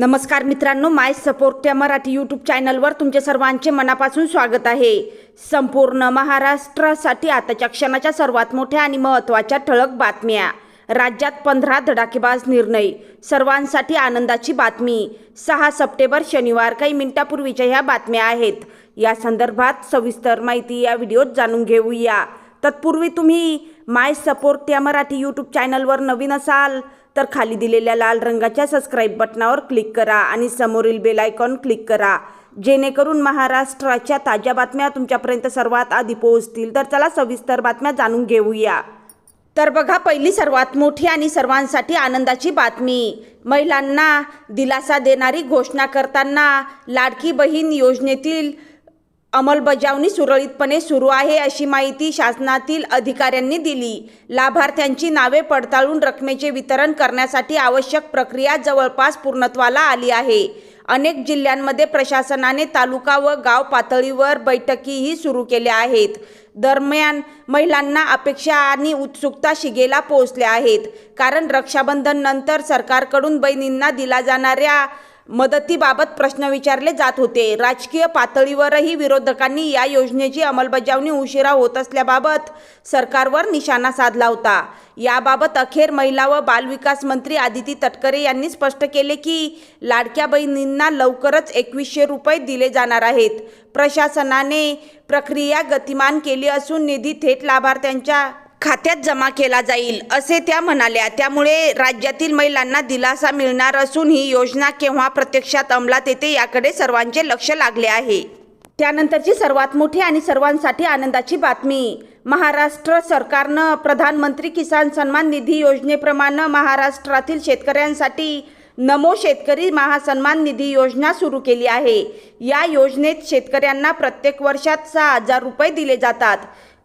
नमस्कार मित्रांनो माय सपोर्ट या मराठी यूट्यूब चॅनलवर तुमचे सर्वांचे मनापासून स्वागत आहे. संपूर्ण महाराष्ट्रासाठी आताच्या क्षणाच्या सर्वात मोठ्या आणि महत्त्वाच्या ठळक बातम्या. राज्यात पंधरा धडाकेबाज निर्णय सर्वांसाठी आनंदाची बातमी. सहा सप्टेंबर शनिवार काही मिनिटापूर्वीच्या ह्या बातम्या आहेत. या संदर्भात सविस्तर माहिती या व्हिडिओत जाणून घेऊया. तत्पूर्वी तुम्ही माय सपोर्ट या मराठी यूट्यूब चॅनलवर नवीन असाल तर खाली दिलेल्या लाल रंगाच्या सबस्क्राईब बटनावर क्लिक करा आणि समोरील बेल आयकॉन क्लिक करा. जेणेकरून महाराष्ट्राच्या ताज्या बातम्या तुमच्यापर्यंत सर्वात आधी पोहोचतील. तर चला सविस्तर बातम्या जाणून घेऊया. तर बघा पहिली सर्वात मोठी आणि सर्वांसाठी आनंदाची बातमी. महिलांना दिलासा देणारी घोषणा करताना लाडकी बहीण योजनेतील अंमलबजावणी सुरळीतपणे सुरू आहे अशी माहिती शासनातील अधिकाऱ्यांनी दिली. लाभार्थ्यांची नावे पडताळून रकमेचे वितरण करण्यासाठी आवश्यक प्रक्रिया जवळपास पूर्णत्वाला आली आहे. अनेक जिल्ह्यांमध्ये प्रशासनाने तालुका व गाव पातळीवर बैठकीही सुरू केल्या आहेत. दरम्यान महिलांना अपेक्षा आणि उत्सुकता शिगेला पोहोचल्या आहेत. कारण रक्षाबंधन नंतर सरकारकडून बहिणींना दिला जाणाऱ्या मदतीबाबत प्रश्न विचारले जात होते. राजकीय पातळीवरही विरोधकांनी या योजनेची अंमलबजावणी उशिरा होत असल्याबाबत सरकारवर निशाणा साधला होता. याबाबत अखेर महिला व बालविकास मंत्री आदिती तटकरे यांनी स्पष्ट केले की लाडक्या बहिणींना लवकरच एकवीसशे रुपये दिले जाणार आहेत. प्रशासनाने प्रक्रिया गतिमान केली असून निधी थेट लाभार्थ्यांच्या खात्यात जमा केला जाईल असे त्या म्हणाल्या. त्यामुळे राज्यातील महिलांना दिलासा मिळणार असून ही योजना केव्हा प्रत्यक्षात अंमलात येते याकडे सर्वांचे लक्ष लागले आहे. त्यानंतरची सर्वात मोठी आणि सर्वांसाठी आनंदाची बातमी. महाराष्ट्र सरकारनं प्रधानमंत्री किसान सन्मान निधी योजनेप्रमाणे महाराष्ट्रातील शेतकऱ्यांसाठी नमो शेतकरी महासन्मान निधी योजना सुरू केली आहे. या योजनेत शेतकऱ्यांना प्रत्येक वर्षात सहा हजार रुपये दिले जातात.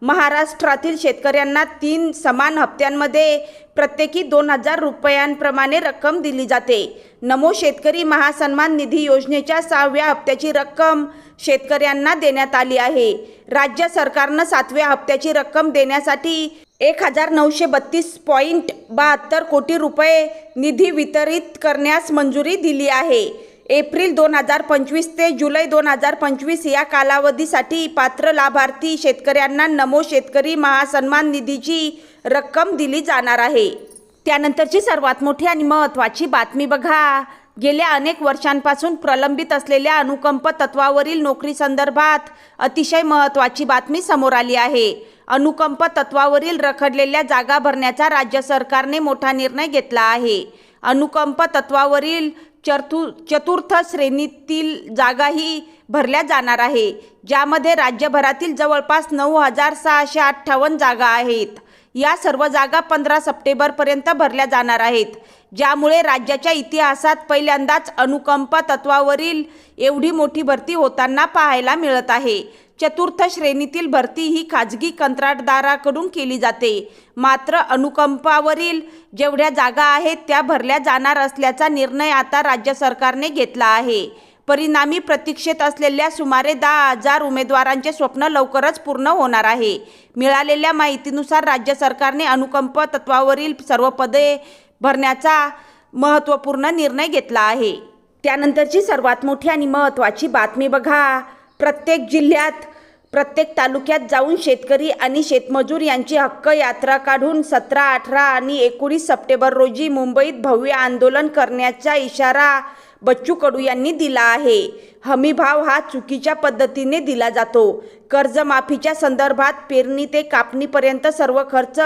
महाराष्ट्रातील शेतकऱ्यांना तीन समान हप्त्यांमध्ये प्रत्येकी दोन हजार रुपयांप्रमाणे रक्कम दिली जाते. नमो शेतकरी महासन्मान निधी योजनेच्या सहाव्या हप्त्याची रक्कम शेतकऱ्यांना देण्यात आली आहे. राज्य सरकारनं सातव्या हप्त्याची रक्कम देण्यासाठी एक हजार नऊशे बत्तीस पॉईंट बहात्तर कोटी रुपये निधी वितरित करण्यास मंजुरी दिली आहे. एप्रिल दोन हजार पंचवीस ते जुलै दोन हजार पंचवीस या कालावधीसाठी पात्र लाभार्थी शेतकऱ्यांना नमो शेतकरी महासन्मान निधीची रक्कम दिली जाणार आहे. त्यानंतरची सर्वात मोठी आणि महत्त्वाची बातमी बघा. गेल्या अनेक वर्षांपासून प्रलंबित असलेल्या अनुकंप तत्वावरील नोकरी संदर्भात अतिशय महत्त्वाची बातमी समोर आली आहे. अनुकंप तत्वावरील रखडलेल्या जागा भरण्याचा राज्य सरकारने मोठा निर्णय घेतला आहे. अनुकंप तत्वावरील चतु चतुर्थ श्रेणीतील जागाही भरल्या जाणार आहे ज्यामध्ये राज्यभरातील जवळपास नऊ हजार सहाशे अठ्ठावन्न जागा आहेत. या सर्व जागा पंधरा सप्टेंबरपर्यंत भरल्या जाणार आहेत. ज्यामुळे राज्याच्या इतिहासात पहिल्यांदाच अनुकंप तत्वावरील एवढी मोठी भरती होताना पाहायला मिळत आहे. चतुर्थ श्रेणीतील भरती ही खाजगी कंत्राटदाराकडून केली जाते. मात्र अनुकंपावरील जेवढ्या जागा आहेत त्या भरल्या जाणार असल्याचा निर्णय आता राज्य सरकारने घेतला आहे. परिणामी प्रतीक्षेत असलेल्या सुमारे दहा हजार उमेदवारांचे स्वप्न लवकरच पूर्ण होणार आहे. मिळालेल्या माहितीनुसार राज्य सरकारने अनुकंप तत्वावरील सर्व पदे भरण्याचा महत्त्वपूर्ण निर्णय घेतला आहे. त्यानंतरची सर्वात मोठी आणि महत्त्वाची बातमी बघा. प्रत्येक जिल्ह्यात प्रत्येक तालुक्यात जाऊन शेतकरी आणि शेतमजूर यांची हक्क यात्रा काढून सतरा अठरा आणि एकोणीस सप्टेंबर रोजी मुंबईत भव्य आंदोलन करण्याचा इशारा बच्चू कडू यांनी दिला आहे. हमीभाव हा चुकीच्या पद्धतीने दिला जातो. कर्जमाफीच्या संदर्भात पेरणी ते कापणीपर्यंत सर्व खर्च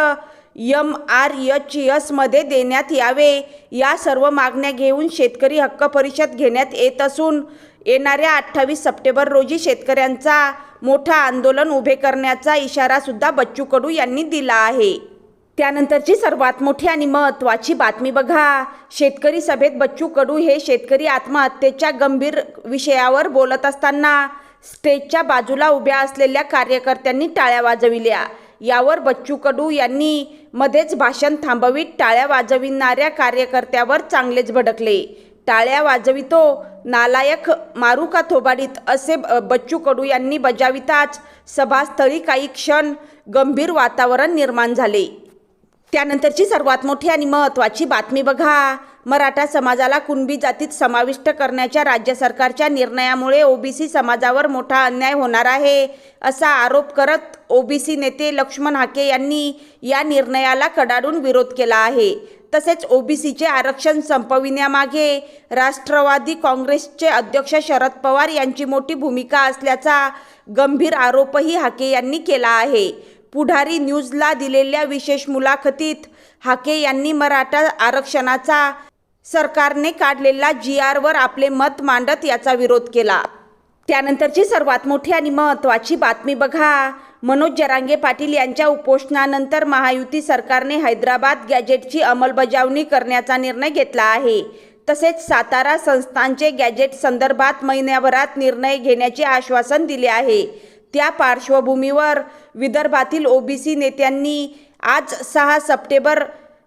यम आर एच एसमध्ये देण्यात यावे. या सर्व मागण्या घेऊन शेतकरी हक्क परिषद घेण्यात येत असून येणाऱ्या अठ्ठावीस सप्टेंबर रोजी शेतकऱ्यांचा मोठा आंदोलन उभे करण्याचा इशारासुद्धा बच्चू कडू यांनी दिला आहे. त्यानंतरची सर्वात मोठी आणि महत्त्वाची बातमी बघा. शेतकरी सभेत बच्चू कडू हे शेतकरी आत्महत्येच्या गंभीर विषयावर बोलत असताना स्टेजच्या बाजूला उभ्या असलेल्या कार्यकर्त्यांनी टाळ्या वाजविल्या. यावर बच्चू कडू यांनी मध्येच भाषण थांबवीत टाळ्या वाजविणाऱ्या कार्यकर्त्यावर चांगलेच भडकले. टाळ्या वाजवितो. नालायक मारू का थोबाडीत असे बच्चू कडू यांनी बजाविताच सभास्थळी काही क्षण गंभीर वातावरण निर्माण झाले. त्यानंतरची सर्वात मोठी आणि महत्त्वाची बातमी बघा. मराठा समाजाला कुणबी जातीत समाविष्ट करण्याच्या राज्य सरकारच्या निर्णयामुळे ओबीसी समाजावर मोठा अन्याय होणार आहे असा आरोप करत ओबीसी नेते लक्ष्मण हाके यांनी या निर्णयाला कडाडून विरोध केला आहे. तसेच ओबीसीचे आरक्षण संपविण्यामागे राष्ट्रवादी काँग्रेसचे अध्यक्ष शरद पवार यांची मोठी भूमिका असल्याचा गंभीर आरोपही हाके यांनी केला आहे. पुढारी न्यूजला दिलेल्या विशेष मुलाखतीत हाके यांनी मराठा आरक्षणाचा सरकारने काढलेला जी आरवर आपले मत मांडत याचा विरोध केला. त्यानंतरची सर्वात मोठी आणि महत्त्वाची बातमी बघा. मनोज जरांगे पाटील यांच्या उपोषणानंतर महायुती सरकारने हैदराबाद गॅजेटची अंमलबजावणी करण्याचा निर्णय घेतला आहे. तसेच सातारा संस्थांचे गॅजेट संदर्भात महिन्याभरात निर्णय घेण्याचे आश्वासन दिले आहे. त्या पार्श्वभूमीवर विदर्भातील ओबीसी नेत्यांनी आज सहा सप्टेंबर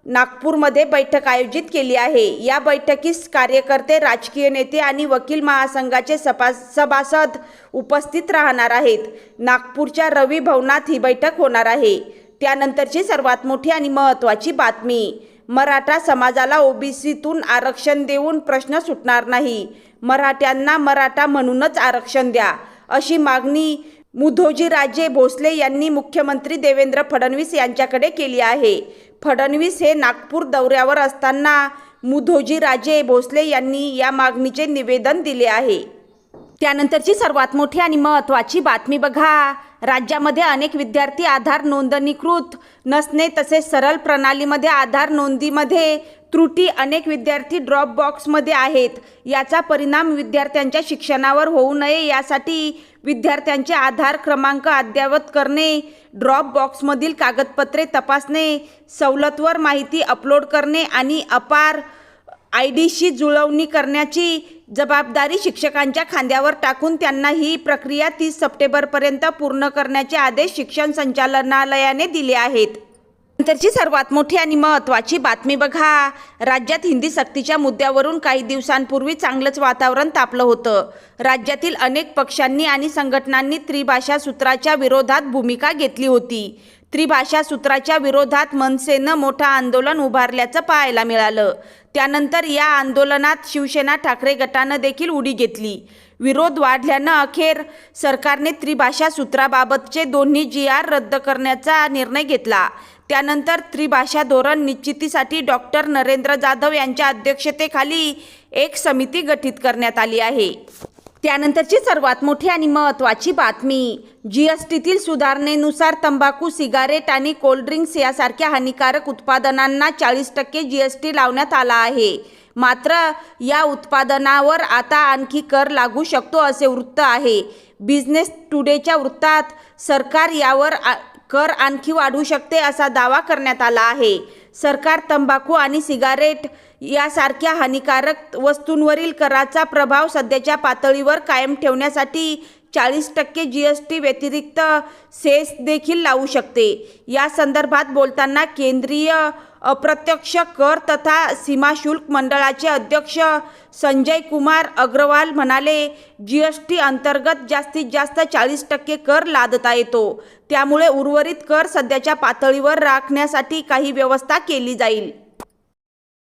नागपूरमध्ये बैठक आयोजित केली आहे. या बैठकीस कार्यकर्ते राजकीय नेते आणि वकील महासंघाचे सपा सभासद उपस्थित राहणार आहेत. नागपूरच्या रवी भवनात ही बैठक होणार आहे. त्यानंतरची सर्वात मोठी आणि महत्त्वाची बातमी मराठा समाजाला ओबीसीतून आरक्षण देऊन प्रश्न सुटणार नाही. मराठ्यांना मराठा म्हणूनच आरक्षण द्या अशी मागणी मुधोजीराजे भोसले यांनी मुख्यमंत्री देवेंद्र फडणवीस यांच्याकडे केली आहे. फडणवीस हे नागपूर दौऱ्यावर असताना मुधोजी राजे भोसले यांनी या मागणीचे निवेदन दिले आहे. त्यानंतरची सर्वात मोठी आणि महत्त्वाची बातमी बघा. राज्यामध्ये अनेक विद्यार्थी आधार नोंदणीकृत नसणे तसेच सरळ प्रणालीमध्ये आधार नोंदीमध्ये त्रुटी अनेक विद्यार्थी ड्रॉप बॉक्समध्ये आहेत. याचा परिणाम विद्यार्थ्यांच्या शिक्षणावर होऊ नये यासाठी विद्यार्थ्यांचे आधार क्रमांक अद्ययावत करणे ड्रॉप बॉक्समधील कागदपत्रे तपासणे सवलतवर माहिती अपलोड करणे आणि अपार आय डीशी जुळवणी करण्याची जबाबदारी शिक्षकांच्या खांद्यावर टाकून त्यांना ही प्रक्रिया तीस सप्टेंबरपर्यंत पूर्ण करण्याचे आदेश शिक्षण संचालनालयाने दिले आहेत. नंतरची सर्वात मोठी आणि महत्त्वाची बातमी बघा. राज्यात हिंदी सक्तीच्या मुद्द्यावरून काही दिवसांपूर्वी चांगलंच वातावरण तापलं होतं. राज्यातील अनेक पक्षांनी आणि संघटनांनी त्रिभाषा सूत्राच्या विरोधात भूमिका घेतली होती. त्रिभाषा सूत्राच्या विरोधात मनसेनं मोठं आंदोलन उभारल्याचं पाहायला मिळालं. त्यानंतर या आंदोलनात शिवसेना ठाकरे गटानं देखील उडी घेतली. विरोध वाढल्यानं अखेर सरकारने त्रिभाषा सूत्राबाबतचे दोन्ही जी आर रद्द करण्याचा निर्णय घेतला. त्यानंतर त्रिभाषा धोरण निश्चितीसाठी डॉक्टर नरेंद्र जाधव यांच्या अध्यक्षतेखाली एक समिती गठीत करण्यात आली आहे. त्यानंतरची सर्वात मोठी आणि महत्त्वाची बातमी जी एस टीतील सुधारणेनुसार तंबाखू सिगारेट आणि कोल्ड्रिंक्स यासारख्या हानिकारक उत्पादनांना चाळीस टक्के जी एस टी लावण्यात आला आहे. मात्र या उत्पादनावर आता आणखी कर लागू शकतो असे वृत्त आहे. बिझनेस टुडेच्या वृत्तात सरकार यावर आ- कर आणखी वाढू शकते असा दावा करण्यात आला आहे. सरकार तंबाखू आणि सिगारेट यासारख्या हानिकारक वस्तूंवरील कराचा प्रभाव सध्याच्या पातळीवर कायम ठेवण्यासाठी चाळीस टक्के जी एस टी व्यतिरिक्त सेस देखील लावू शकते. या संदर्भात बोलताना केंद्रीय अप्रत्यक्ष कर तथा सीमाशुल्क मंडळाचे अध्यक्ष संजय कुमार अग्रवाल म्हणाले जी एस टी अंतर्गत जास्तीत जास्त चाळीस टक्के कर लादता येतो. त्यामुळे उर्वरित कर सध्याच्या पातळीवर राखण्यासाठी काही व्यवस्था केली जाईल.